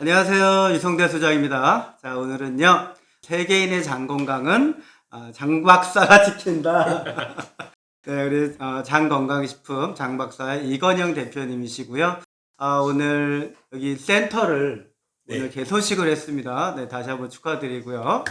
안녕하세요. 유성대 소장입니다. 자, 오늘은요. 세계인의 장 건강은 아, 장 박사가 지킨다. 네, 우리 어, 장 건강식품 장 박사의 이건영 대표님이시고요. 아, 오늘 여기 센터를 네. 오늘 개소식을 했습니다. 네, 다시 한번 축하드리고요.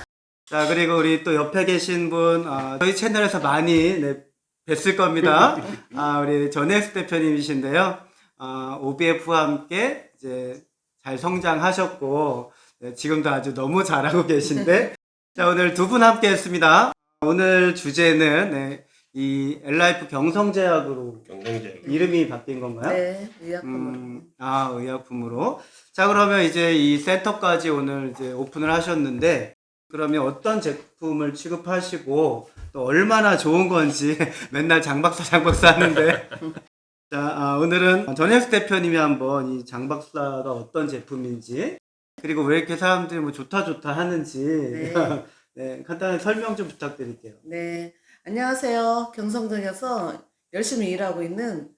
자, 그리고 우리 또 옆에 계신 분, 아, 저희 채널에서 많이 네, 뵀을 겁니다. 아, 우리 전혜수 대표님이신데요. 아, OBF와 함께 이제 잘 성장하셨고, 네, 지금도 아주 너무 잘하고 계신데, 자, 오늘 두 분 함께 했습니다. 오늘 주제는, 네, 이 엘라이프 경성제약으로 경쟁제. 이름이 바뀐 건가요? 네, 의약품으로. 음, 아, 의약품으로. 자, 그러면 이제 이 센터까지 오늘 이제 오픈을 하셨는데, 그러면 어떤 제품을 취급하시고, 또 얼마나 좋은 건지 맨날 장박사, 장박사 하는데. 자, 아, 오늘은 전혜수 대표님이 한번 이 장박사가 어떤 제품인지, 그리고 왜 이렇게 사람들이 뭐 좋다, 좋다 하는지, 네. 네, 간단히 설명 좀 부탁드릴게요. 네, 안녕하세요. 경성동에서 열심히 일하고 있는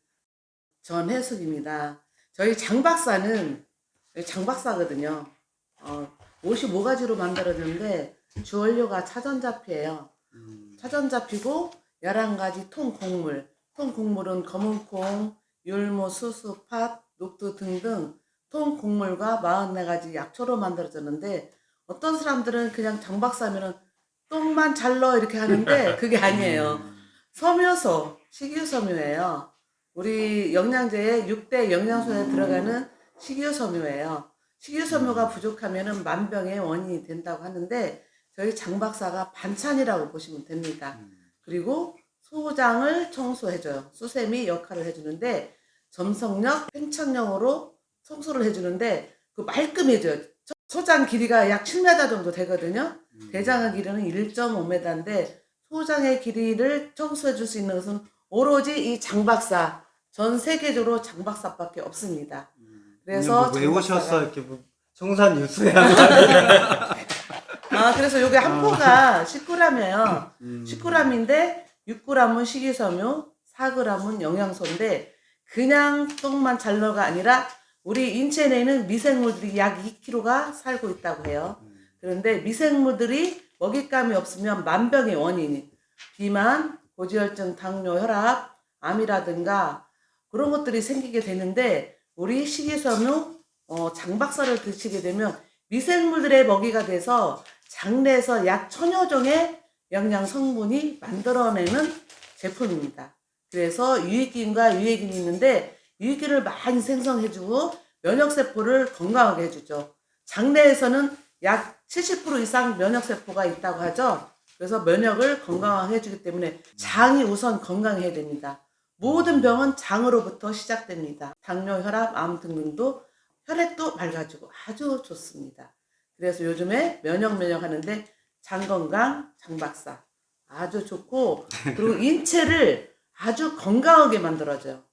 전혜숙입니다. 저희 장박사는 장박사거든요. 어, 55가지로 만들어졌는데 주원료가 차전자피예요. 음, 차전자피고 11가지 통 곡물. 통곡물은 검은콩, 율무, 수수, 팥, 녹두 등등 통곡물과 44가지 약초로 만들어졌는데 어떤 사람들은 그냥 장박사면은 똥만 잘 넣어 이렇게 하는데 그게 아니에요. 섬유소, 식이섬유예요. 우리 영양제에 6대 영양소에 들어가는 식이섬유예요. 식이섬유가 부족하면은 만병의 원인이 된다고 하는데 저희 장박사가 반찬이라고 보시면 됩니다. 그리고 소장을 청소해줘요. 수세미 역할을 해주는데 점성력, 팽창력으로 청소를 해주는데 그 말끔해져요. 소- 소장 길이가 약 7m 정도 되거든요. 대장의 길이는 1.5m인데 소장의 길이를 청소해 줄 수 있는 것은 오로지 이 장박사 전 세계적으로 장박사밖에 없습니다. 그래서 뭐 외우셔서 장박사가- 이렇게 뭐 청산 유수야. 아 그래서 요게 한 포가 10g이에요. 음. 10g인데 6g은 식이섬유, 4g은 영양소인데 그냥 똥만 잘 넣어가 아니라 우리 인체 내에는 미생물들이 약 2kg가 살고 있다고 해요. 그런데 미생물들이 먹잇감이 없으면 만병의 원인이 비만, 고지혈증, 당뇨, 혈압, 암이라든가 그런 것들이 생기게 되는데 우리 식이섬유 어, 장박사를 드시게 되면 미생물들의 먹이가 돼서 장내에서 약 천여 종의 영양 성분이 만들어내는 제품입니다. 그래서 유익균과 유해균이 있는데 유익균을 많이 생성해주고 면역세포를 건강하게 해주죠. 장내에서는 약 70% 이상 면역세포가 있다고 하죠. 그래서 면역을 건강하게 해주기 때문에 장이 우선 건강해야 됩니다. 모든 병은 장으로부터 시작됩니다. 당뇨, 혈압, 암 등등도 혈액도 맑아지고 아주 좋습니다. 그래서 요즘에 면역 면역 하는데 장 건강, 장 박사 아주 좋고 그리고 인체를 아주 건강하게 만들어줘요.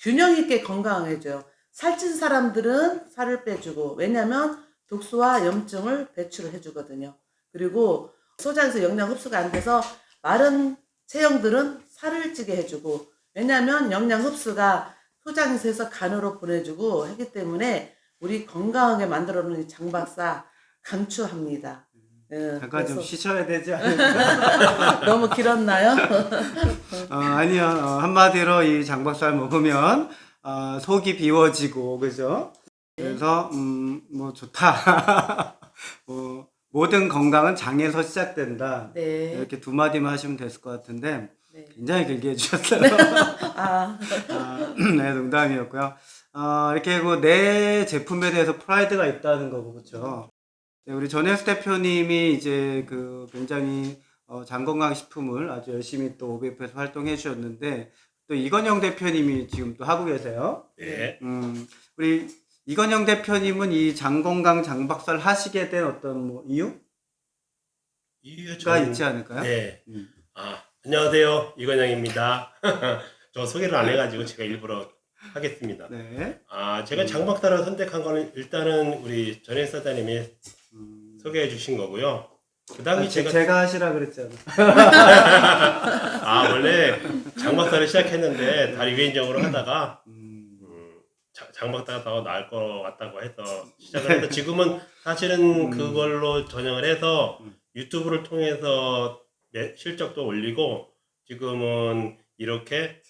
균형 있게 건강하게 해줘요. 살찐 사람들은 살을 빼주고 왜냐면 독소와 염증을 배출을 해주거든요. 그리고 소장에서 영양 흡수가 안 돼서 마른 체형들은 살을 찌게 해주고 왜냐면 영양 흡수가 소장에서 해서 간으로 보내주고 하기 때문에 우리 건강하게 만들어 놓은 이 장박사 강추합니다. 예, 잠깐 좀 그래서 쉬셔야 되지 않을까? 너무 길었나요? 어, 아니요. 어, 한마디로 이 장박살 먹으면 어, 속이 비워지고 그죠? 그래서 음, 뭐 좋다. 뭐 모든 건강은 장에서 시작된다. 네. 이렇게 두 마디만 하시면 됐을 것 같은데 네. 굉장히 길게 해주셨어요. 아, 아, 네, 농담이었고요. 어, 이렇게 그 내 제품에 대해서 프라이드가 있다는 거고, 그렇죠. 네, 우리 전혜수 대표님이 이제 그 굉장히 어, 장건강식품을 아주 열심히 또 OBF에서 활동해 주셨는데 또 이건영 대표님이 지금 또 하고 계세요. 네. 음, 우리 이건영 대표님은 이 장건강 장박사를 하시게 된 어떤 뭐 이유가 이유가 있지 않을까요? 네. 음. 아, 안녕하세요. 이건영입니다. 저 소개를 안 해가지고 제가 일부러 하겠습니다. 네. 아, 제가 장박사를 선택한 거는 일단은 우리 전혜 사장님이 음, 소개해 주신 거고요. 그 다음에 아, 제- 제가, 제가 하시라 그랬잖아요. 아, 원래 장박사를 시작했는데 다리 위인정으로 하다가, 음, 음, 자- 장박다가 나을 것 같다고 해서 시작을 해서 지금은 사실은 음. 그걸로 전형을 해서 음. 유튜브를 통해서 내 실적도 올리고 지금은 이렇게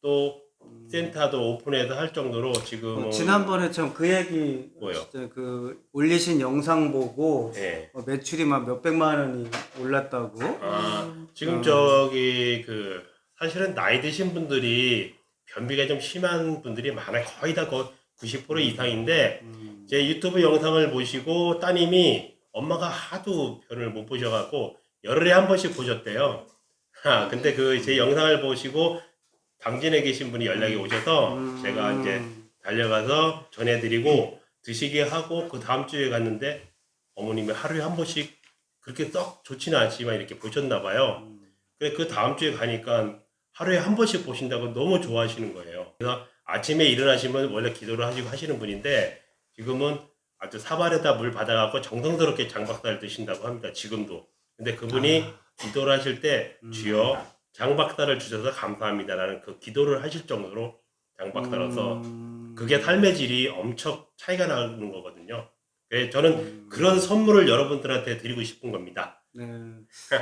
또 센터도 오픈해서 할 정도로 지금은 어, 지난번에 참 그 얘기 뭐요? 진짜 그 올리신 영상 보고 예. 어, 매출이 막 몇백만 원이 올랐다고. 아, 음. 지금 음. 저기 그 사실은 나이 드신 분들이 변비가 좀 심한 분들이 많아요. 거의 다 거의 90% 이상인데 음. 제 유튜브 영상을 보시고 따님이 엄마가 하도 변을 못 보셔갖고 열흘에 한 번씩 보셨대요. 아, 근데 그 제 영상을 보시고 당진에 계신 분이 연락이 오셔서 음. 제가 이제 달려가서 전해드리고 드시게 하고 그 다음 주에 갔는데 어머님이 하루에 한 번씩 그렇게 썩 좋지는 않지만 이렇게 보셨나 봐요. 음. 그래 그 다음 주에 가니까 하루에 한 번씩 보신다고 너무 좋아하시는 거예요. 그래서 아침에 일어나시면 원래 기도를 하시고 하시는 분인데 지금은 아주 사발에다 물 받아갖고 정성스럽게 장박사를 드신다고 합니다. 지금도. 근데 그분이 기도를 하실 때 음. 주여 장박사를 주셔서 감사합니다라는 그 기도를 하실 정도로 장박사로서 음. 그게 삶의 질이 엄청 차이가 나는 거거든요. 그래서 저는 음. 그런 선물을 여러분들한테 드리고 싶은 겁니다. 네.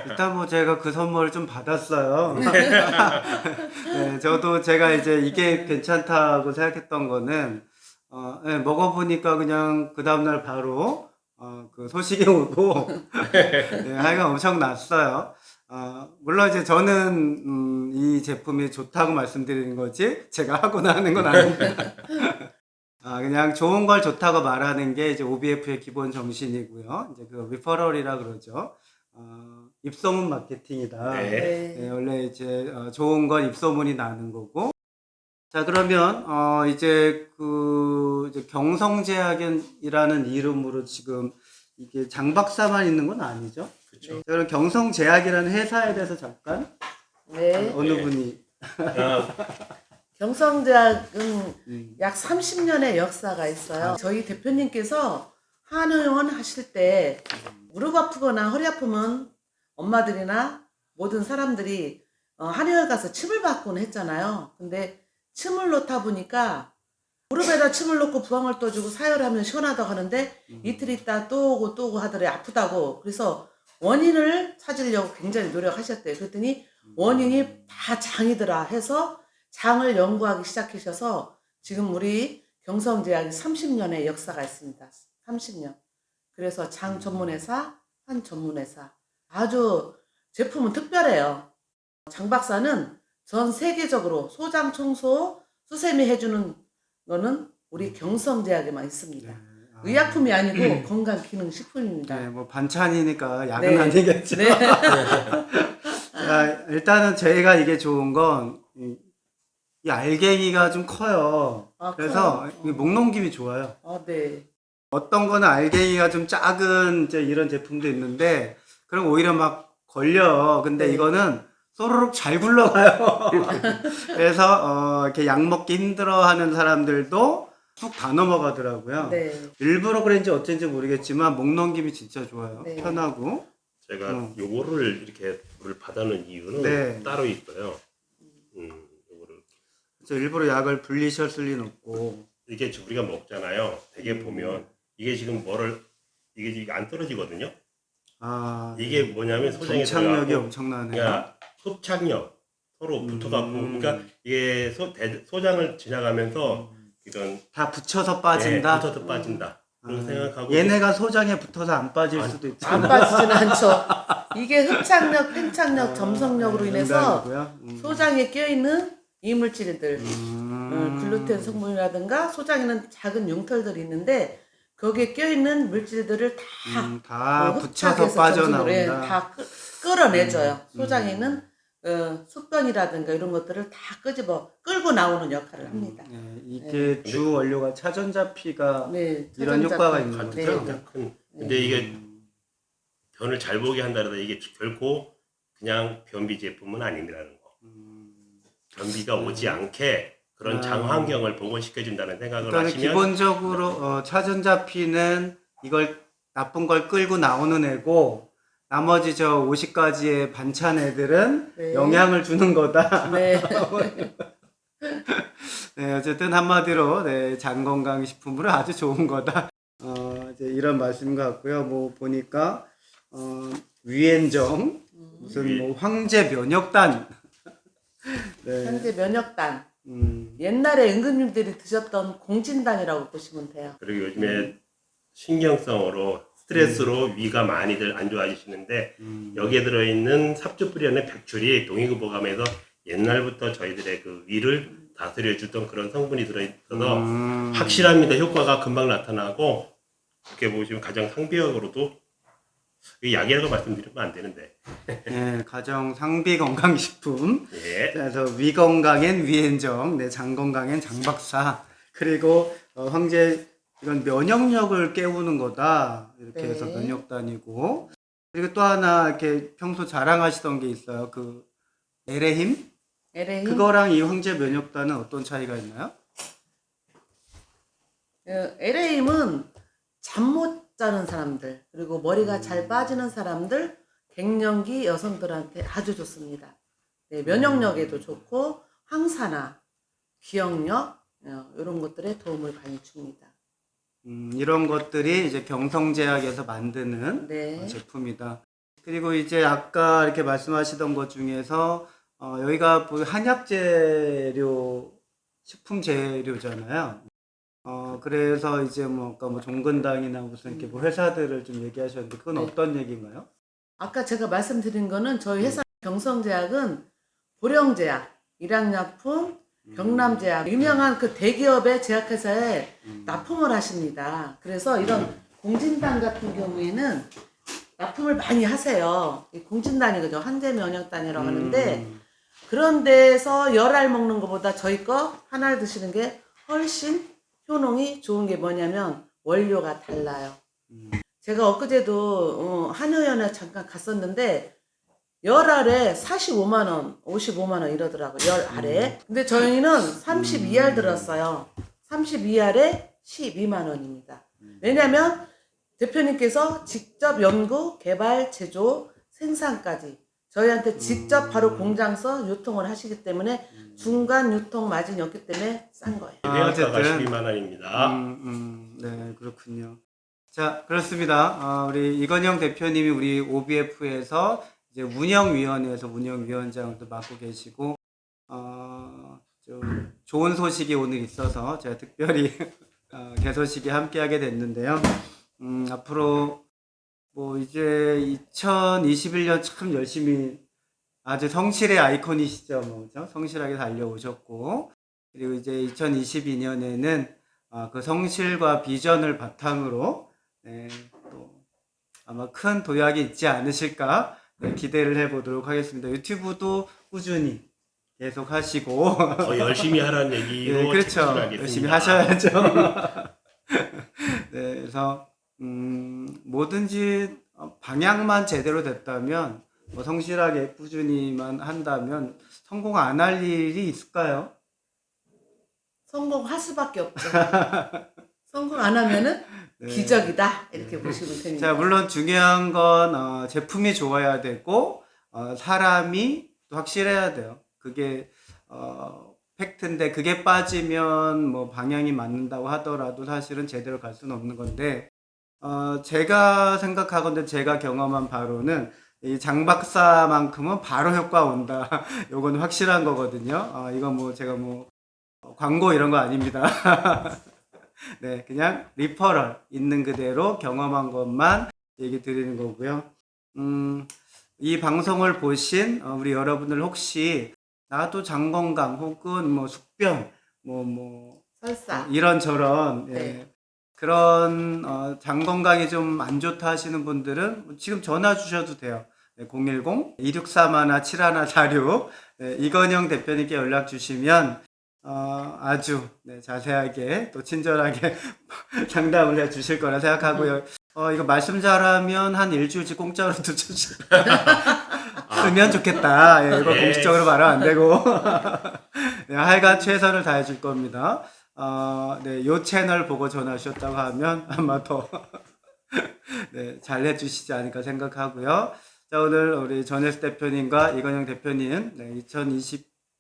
일단 뭐 제가 그 선물을 좀 받았어요. 네, 저도 제가 이제 이게 괜찮다고 생각했던 거는 어, 네, 먹어보니까 그냥 그 다음날 바로 어, 그 소식이 오고 네, 하여간 엄청 났어요. 어, 물론 이제 저는 음, 이 제품이 좋다고 말씀드리는 거지 제가 하거나 하는 건 아닙니다. 아, 그냥 좋은 걸 좋다고 말하는 게 이제 OBF의 기본 정신이고요. 이제 그 리퍼럴이라 그러죠. 어, 입소문 마케팅이다. 네. 네. 네, 원래 이제 어, 좋은 건 입소문이 나는 거고. 자, 그러면 어 이제 그 이제 경성제약이라는 이름으로 지금 이게 장박사만 있는 건 아니죠? 그렇죠. 자, 그럼 경성제약이라는 회사에 대해서 잠깐 네. 어느 네. 분이 아, 경성대학은 음, 약 30년의 역사가 있어요. 저희 대표님께서 한의원 하실 때 무릎 아프거나 허리 아프면 엄마들이나 모든 사람들이 어, 한의원 가서 침을 받곤 했잖아요. 근데 침을 놓다 보니까 무릎에다 침을 놓고 부항을 떠주고 사열하면 시원하다고 하는데 음. 이틀 있다 또 오고 또 오고 하더래 아프다고. 그래서 원인을 찾으려고 굉장히 노력하셨대요. 그랬더니 원인이 다 장이더라 해서 장을 연구하기 시작하셔서 지금 우리 경성제약이 30년의 역사가 있습니다. 30년. 그래서 장 전문회사, 한 전문회사. 아주 제품은 특별해요. 장 박사는 전 세계적으로 소장 청소, 수세미 해주는 거는 우리 경성제약에만 있습니다. 네. 아, 의약품이 아니고 건강 기능 식품입니다. 네, 뭐 반찬이니까 약은 네. 아니겠죠. 네. 자, 일단은 저희가 이게 좋은 건, 이, 이 알갱이가 좀 커요. 아, 그래서 커요? 이 목넘김이 좋아요. 아, 네. 어떤 거는 알갱이가 좀 작은 이제 이런 제품도 있는데, 그럼 오히려 막 걸려. 근데 네. 이거는 소로록 잘 굴러가요. 그래서, 어, 이렇게 약 먹기 힘들어 하는 사람들도 쭉 다 넘어가더라고요. 네. 일부러 그런지 어쩐지 모르겠지만, 목 넘김이 진짜 좋아요. 네. 편하고. 제가 음. 요거를 이렇게 물을 받아놓은 이유는 네. 따로 있어요. 음, 요거를 저 일부러 약을 분리셨을 리는 없고. 이게 지금 우리가 먹잖아요. 되게 음. 보면 이게 지금 뭐를 이게 지금 안 떨어지거든요. 아, 이게 뭐냐면 소장에 정착력이 들어가고 엄청나네요. 그러니까 흡착력 서로 붙어갖고 음. 그러니까 이게 소, 대, 소장을 지나가면서 이런 다 붙여서 네, 빠진다. 붙어서 빠진다. 그렇게 아, 생각하고 얘네가 소장에 붙어서 안 빠질 안- 수도. 안 빠지지는 않죠. 이게 흡착력, 팽착력, 점성력으로 네, 인해서 농담이고요. 음. 소장에 껴있는 이물질들, 음. 어, 글루텐 성분이라든가 소장에는 작은 융털들이 있는데 거기에 껴있는 물질들을 다 음, 다 어, 붙여서 흡착해서 점성으로, 예, 빠져나온다. 다 끌, 끌어내줘요. 음. 소장에 있는 어, 숙변이라든가 이런 것들을 다 끄집어 끌고 나오는 역할을 합니다. 네, 이게 주 원료가 차전자피가 네, 이런 차전자 효과가 피. 있는 가장 거죠? 네. 큰. 근데 이게 음, 변을 잘 보게 한다라도 이게 결코 그냥 변비 제품은 아니라는 거. 음. 변비가 오지 않게 그런 아. 장 환경을 복원시켜 준다는 생각을 일단은 하시면 기본적으로 어, 차전자피는 이걸 나쁜 걸 끌고 나오는 애고 나머지 저 50가지의 반찬 애들은 네. 영향을 주는 거다. 네. 네, 어쨌든 한마디로 네, 장 건강 식품으로 아주 좋은 거다. 어, 이제 이런 말씀 같고요. 뭐 보니까 어, 위엔정 무슨 뭐 황제 면역단. 네. 현재 면역단. 음, 옛날에 임금님들이 드셨던 공진단이라고 보시면 돼요. 그리고 요즘에 신경성으로 스트레스로 위가 많이들 안 좋아지시는데 음, 여기에 들어있는 삽주뿌리라는 백출이 동의구보감에서 옛날부터 저희들의 그 위를 다스려 주던 그런 성분이 들어있어서 음, 확실합니다. 효과가 금방 나타나고 이렇게 보시면 가장 상비약으로도 이 약이라고 말씀드리면 안 되는데 네, 가정 상비 건강식품. 예. 그래서 위 건강엔 위엔정, 네, 장 건강엔 장박사. 그리고 어, 황제 이건 면역력을 깨우는 거다. 이렇게 네. 해서 면역단이고. 그리고 또 하나 이렇게 평소 자랑하시던 게 있어요. 그 에레힘? LA 그거랑 이 황제 면역단은 어떤 차이가 있나요? LA임은 잠 못 자는 사람들 그리고 머리가 잘 빠지는 사람들 갱년기 여성들한테 아주 좋습니다. 네, 면역력에도 좋고 항산화, 기억력 어, 이런 것들에 도움을 많이 줍니다. 음, 이런 것들이 이제 경성제약에서 만드는 네. 어, 제품이다. 그리고 이제 아까 이렇게 말씀하시던 것 중에서 어, 여기가 뭐 한약 재료, 식품 재료잖아요. 어, 그래서 이제 뭐 아까 뭐 종근당이나 무슨 이렇게 뭐 회사들을 좀 얘기하셨는데 그건 네. 어떤 얘기인가요? 아까 제가 말씀드린 거는 저희 회사 경성제약은 보령제약, 일양약품, 경남제약 유명한 그 대기업의 제약회사에 납품을 하십니다. 그래서 이런 공진단 같은 경우에는 납품을 많이 하세요. 이 공진단이거든요. 한제 면역단이라고 하는데 음, 그런 데서 열 알 먹는 것보다 저희 거 하나 를 드시는 게 훨씬 효능이 좋은 게 뭐냐면 원료가 달라요. 음. 제가 엊그제도 어, 한의원에 잠깐 갔었는데 열 알에 45만 원, 55만 원 이러더라고요. 열 알에. 근데 저희는 32알 들었어요. 32알에 12만 원입니다. 왜냐면 대표님께서 직접 연구, 개발, 제조, 생산까지 저희한테 직접 바로 공장서 유통을 하시기 때문에 중간 유통 마진이 없기 때문에 싼 거예요. 아, 어쨌든. 12만 원입니다. 음, 음, 네, 그렇군요. 자, 그렇습니다. 아, 우리 이건영 대표님이 우리 OBF에서 이제 운영위원회에서 운영위원장을 또 맡고 계시고, 어, 좀 좋은 소식이 오늘 있어서 제가 특별히 어, 개소식에 함께하게 됐는데요. 음, 앞으로 뭐 이제 2021년 참 열심히 아주 성실의 아이콘이시죠, 뭐, 그죠? 성실하게 달려오셨고, 그리고 이제 2022년에는 아, 그 성실과 비전을 바탕으로 네, 또 아마 큰 도약이 있지 않으실까 네, 기대를 해보도록 하겠습니다. 유튜브도 꾸준히 계속 하시고 더 열심히 하라는 얘기로 네, 그렇죠. 하겠습니다. 열심히 하셔야죠. 네, 그래서 음, 뭐든지 어, 방향만 제대로 됐다면 뭐 성실하게 꾸준히만 한다면 성공 안 할 일이 있을까요? 성공할 수밖에 없죠. 성공 안 하면은 네. 기적이다 이렇게 보시면 됩니다. 자, 물론 중요한 건 어, 제품이 좋아야 되고 어, 사람이 또 확실해야 돼요. 그게 어, 팩트인데 그게 빠지면 뭐 방향이 맞는다고 하더라도 사실은 제대로 갈 수는 없는 건데 어, 제가 생각하건데 제가 경험한 바로는 이 장박사만큼은 바로 효과 온다. 요건 확실한 거거든요. 어, 이건 뭐 제가 뭐 어, 광고 이런 거 아닙니다. 네, 그냥 리퍼럴 있는 그대로 경험한 것만 얘기 드리는 거고요. 음, 이 방송을 보신 어, 우리 여러분들 혹시 나도 장 건강 혹은 뭐 숙변 뭐뭐 설사. 이런 저런 예, 네. 그런 어, 장 건강이 좀 안 좋다 하시는 분들은 지금 전화 주셔도 돼요. 네, 010 263 7146 네, 이건영 대표님께 연락 주시면 어, 아주 네, 자세하게 또 친절하게 상담을 해 주실 거라 생각하고요. 어, 이거 말씀 잘하면 한 일주일치 공짜로도 주시 쓰면 좋겠다. 예, 이거 네. 공식적으로 말은 안 되고. 네, 하여간 최선을 다해 줄 겁니다. 어, 네, 요 채널 보고 전화 주셨다고 하면 아마 더 네, 잘 해주시지 않을까 생각하고요. 자, 오늘 우리 전혜수 대표님과 이건영 대표님, 네,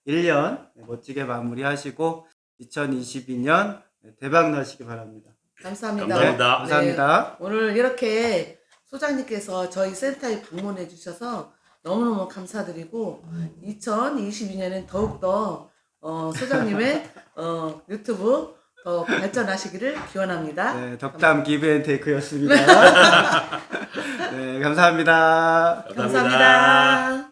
2021년 멋지게 마무리하시고, 2022년 대박 나시기 바랍니다. 감사합니다. 감사합니다. 네, 감사합니다. 오늘 이렇게 소장님께서 저희 센터에 방문해 주셔서 너무너무 감사드리고 2022년엔 더욱더 어, 소장님의 어, 유튜브 더 발전하시기를 기원합니다. 네, 덕담 기브앤테이크였습니다. 네, 감사합니다. 감사합니다. 감사합니다.